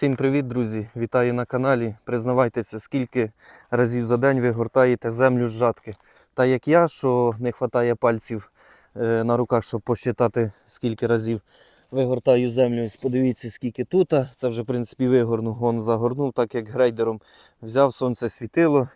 Всім привіт, друзі! Вітаю на каналі. Признавайтеся, скільки разів за день ви гортаєте землю з жатки. Та як я, що не вистачає пальців е, на руках, щоб посчитати, скільки разів вигортаю землю. Ось подивіться, скільки тут. Це вже, в принципі, вигорнув. Вон загорнув, так як грейдером взяв, сонце світило,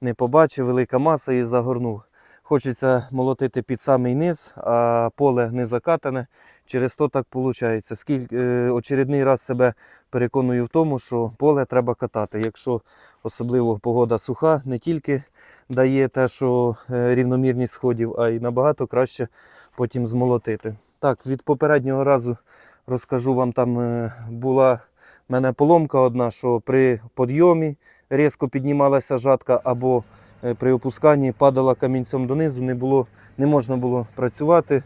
не побачив, велика маса і загорнув. Хочеться молотити під самий низ, а поле не закатане. Через то так виходить. Скільки е, очередний раз себе переконую в тому, що поле треба катати. Якщо особливо погода суха, не тільки дає те, що е, рівномірність сходів, а й набагато краще потім змолотити. Так, від попереднього разу розкажу вам, там е, була в мене поломка одна, що при підйомі різко піднімалася жатка або при опусканні падала камінцем донизу, не, було, не можна було працювати.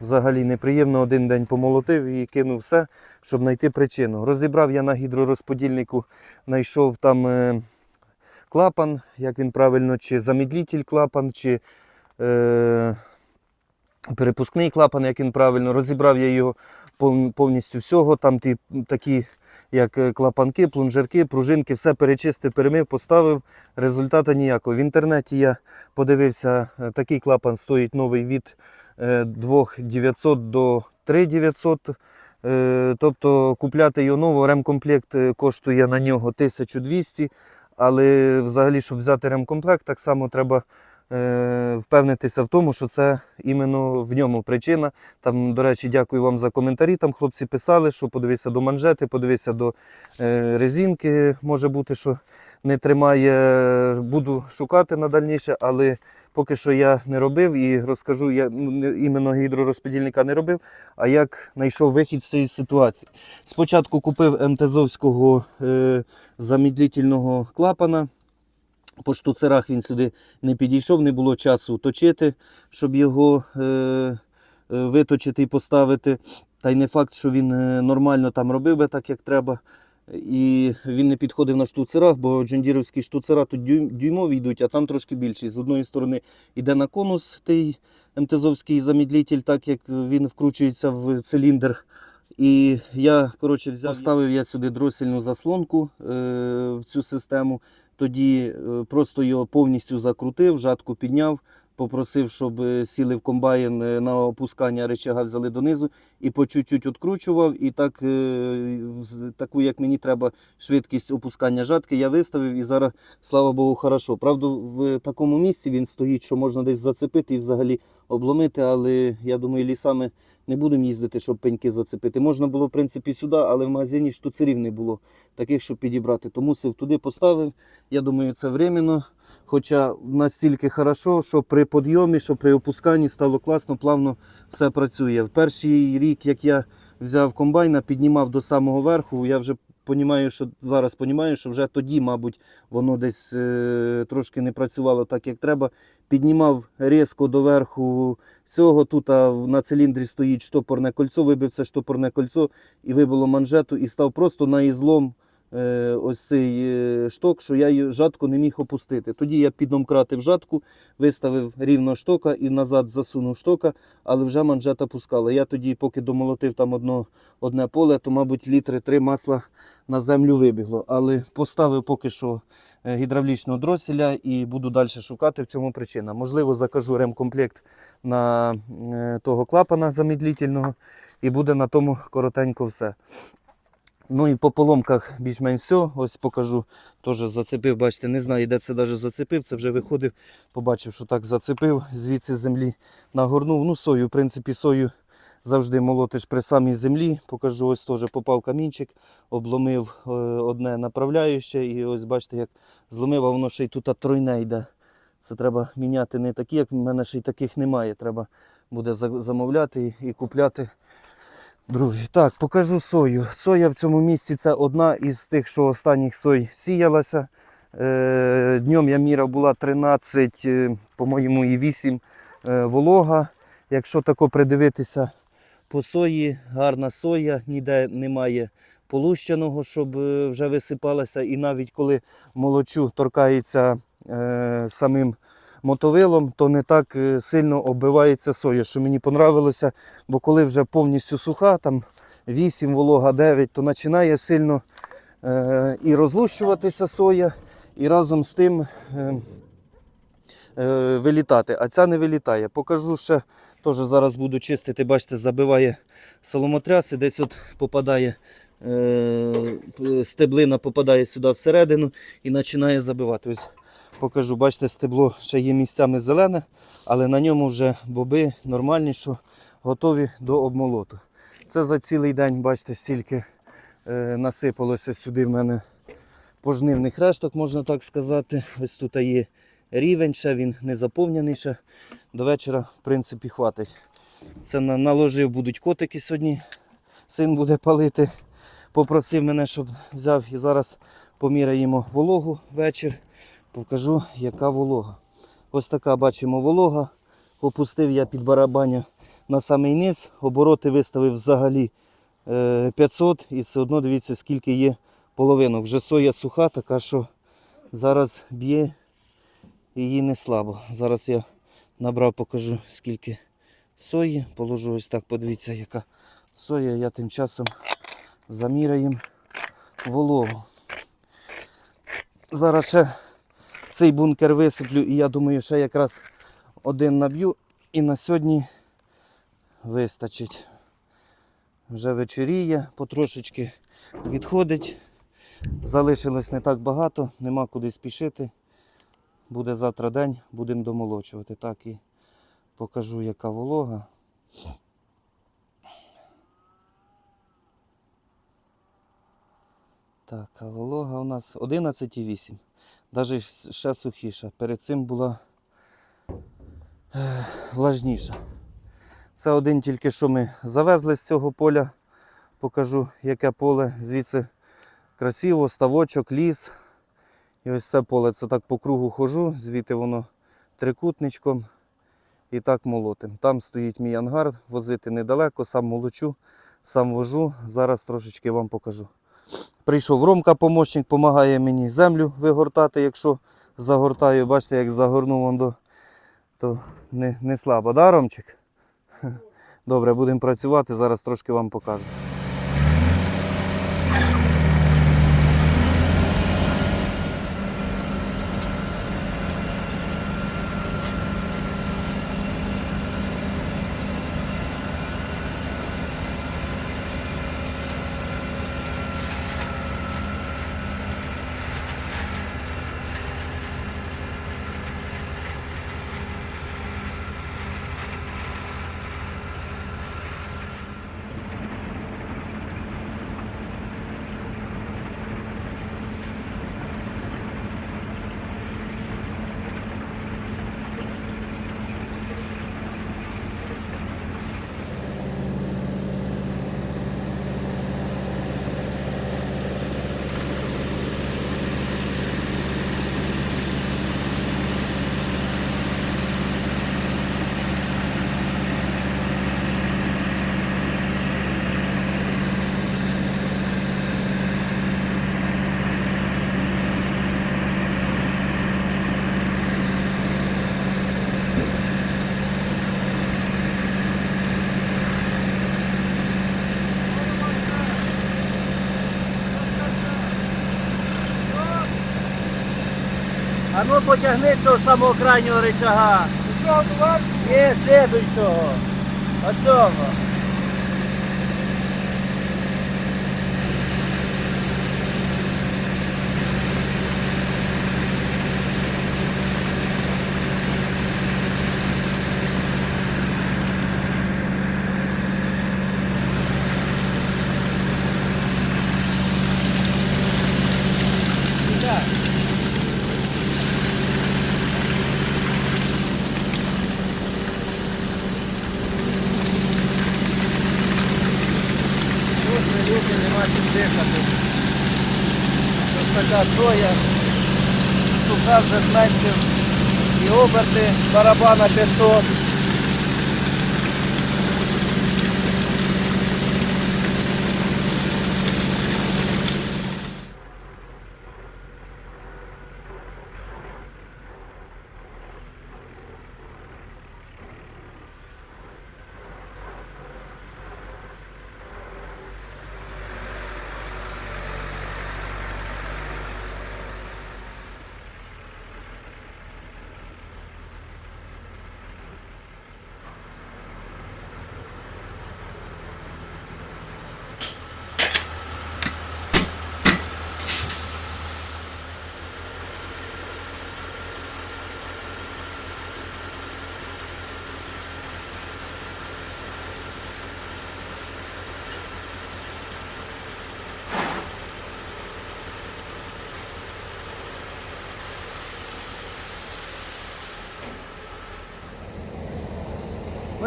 Взагалі неприємно один день помолотив і кинув все, щоб знайти причину. Розібрав я на гідророзподільнику, знайшов там е, клапан, як він правильно, чи замідлітель клапан, чи е, перепускний клапан, як він правильно. Розібрав я його повністю всього. Там ті, такі, як е, клапанки, плунжерки, пружинки, все перечистив, перемив, поставив. Результату ніякого. В інтернеті я подивився, е, такий клапан стоїть новий від 2900 до 3900. Е, Тобто купляти його нову ремкомплект е, коштує на нього 1200. Але взагалі, щоб взяти ремкомплект, так само треба е, впевнитися в тому, що це іменно в ньому причина. Там, до речі, дякую вам за коментарі. Там хлопці писали, що подивися до манжети, подивися до е, резинки. Може бути, що не тримає. Буду шукати на дальніше, але поки що я не робив і розкажу, я ну, іменно гідророзподільника не робив, а як знайшов вихід з цієї ситуації. Спочатку купив МТЗовського е, замідлительного клапана. По штуцерах він сюди не підійшов, не було часу точити, щоб його е, е, виточити і поставити. Та й не факт, що він е, нормально там робив би так, як треба. І він не підходив на штуцерах, бо джендіровські штуцера тут дюймові йдуть, а там трошки більші. З одної сторони йде на конус той МТЗовський замідлитель, так як він вкручується в циліндр. І я коротше, взяв, поставив я сюди дросільну заслонку е, в цю систему. Тоді е, просто його повністю закрутив, жатку підняв, попросив, щоб е, сіли в комбайн е, на опускання речага взяли донизу і по чуть-чуть відкручував. І так, е, таку, як мені треба, швидкість опускання жатки, я виставив і зараз, слава Богу, хорошо. Правда, в такому місці він стоїть, що можна десь зацепити і взагалі обломити, але я думаю, лісами не будемо їздити, щоб пеньки зацепити. Можна було, в принципі, сюди, але в магазині штуцерів не було таких, щоб підібрати. Тому мусив туди поставив. Я думаю, це временно. Хоча настільки хорошо, що при підйомі, що при опусканні стало класно, плавно все працює. В перший рік, як я взяв комбайна, піднімав до самого верху, я вже понімаю, що зараз понімаю, що вже тоді, мабуть, воно десь е, трошки не працювало так, як треба. Піднімав різко до верху цього. Тут а, на циліндрі стоїть штопорне кольцо, вибив це штопорне кольцо і вибило манжету, і став просто на ізлом ось цей е, шток, що я жатку не міг опустити. Тоді я підомкратив жатку, виставив рівно штока і назад засунув штока, але вже манжета пускала. Я тоді, поки домолотив там одно, одне поле, то, мабуть, літри три масла на землю вибігло. Але поставив поки що е, гідравлічного дроселя і буду далі шукати, в чому причина. Можливо, закажу ремкомплект на е, того клапана замедлительного і буде на тому коротенько все. Ну і по поломках більш-менш все. Ось покажу. Теж зацепив, бачите, не знаю, де це навіть зацепив. Це вже виходив, побачив, що так зацепив, звідси землі нагорнув. Ну, сою, в принципі, сою завжди молотиш при самій землі. Покажу, ось теж попав камінчик, обломив е, одне направляюче. І ось бачите, як зломив, а воно ще й тут тройне йде. Це треба міняти не такі, як в мене ще й таких немає. Треба буде замовляти і купляти. Другий. Так, покажу сою. Соя в цьому місці це одна із тих, що останніх сой сіялася. Е, днем я міра була 13, е, по-моєму, і 8 е, волога. Якщо тако придивитися по сої, гарна соя, ніде немає полущеного, щоб вже висипалася. І навіть коли молочу торкається самим мотовилом, то не так е, сильно оббивається соя, що мені понравилося. Бо коли вже повністю суха, там 8, волога 9, то починає сильно е, і розлущуватися соя, і разом з тим е, е, вилітати. А ця не вилітає. Покажу ще, теж зараз буду чистити, бачите, забиває соломотряси, десь от попадає. е, Стеблина попадає сюди всередину і починає забивати. Ось покажу, бачите, стебло ще є місцями зелене, але на ньому вже боби нормальні, що готові до обмолоту. Це за цілий день, бачите, стільки е, насипалося сюди в мене пожнивних решток, можна так сказати. Ось тут є рівень, ще він не заповнений ще. До вечора, в принципі, хватить. Це на- наложив, будуть котики сьогодні. Син буде палити. Попросив мене, щоб взяв і зараз поміряємо вологу вечір. Покажу, яка волога. Ось така бачимо волога. Опустив я під барабаня на самий низ. Обороти виставив взагалі е, 500 і все одно дивіться, скільки є половинок. Вже соя суха, така що зараз б'є її не слабо. Зараз я набрав, покажу скільки сої. Положу ось так, подивіться, яка соя. Я тим часом заміряємо вологу. Зараз ще цей бункер висиплю і я думаю, ще якраз один наб'ю і на сьогодні вистачить. Вже вечеріє, потрошечки відходить. Залишилось не так багато, нема куди спішити. Буде завтра день, будемо домолочувати. Так і покажу, яка волога. Так, а волога у нас 11,8. Навіть ще сухіша. Перед цим була влажніша. Це один тільки що ми завезли з цього поля. Покажу, яке поле. Звідси красиво, ставочок, ліс. І ось це поле. Це так по кругу хожу, звідти воно трикутничком. І так молотим. Там стоїть мій ангар, возити недалеко, сам молочу, сам вожу. Зараз трошечки вам покажу. Прийшов Ромка, помощник, допомагає мені землю вигортати, якщо загортаю. Бачите, як загорнув он до, то не, не слабо, да, Ромчик? Добре, будемо працювати, зараз трошки вам покажу. А ну потягни цього самого крайнього рычага. Ні, слідуючого. Оцього. Тут не люди, нема чим дихати. Ось така соя. Суха вже зменшив і оберти барабана 500.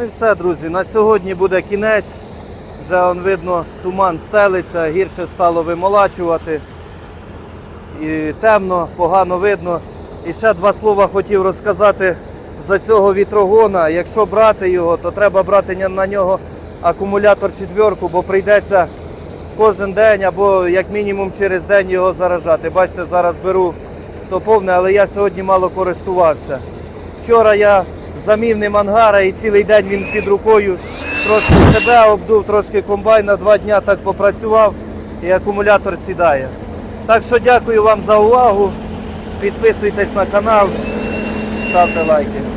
Ну і все, друзі. На сьогодні буде кінець. Вже он видно, туман стелиться, гірше стало вимолачувати. І темно, погано видно. І ще два слова хотів розказати за цього вітрогона. Якщо брати його, то треба брати на нього акумулятор четверку, бо прийдеться кожен день або як мінімум через день його заражати. Бачите, зараз беру то повне, але я сьогодні мало користувався. Вчора я замів мангара і цілий день він під рукою трошки себе обдув, трошки комбайна, два дні так попрацював і акумулятор сідає. Так що дякую вам за увагу. Підписуйтесь на канал, ставте лайки.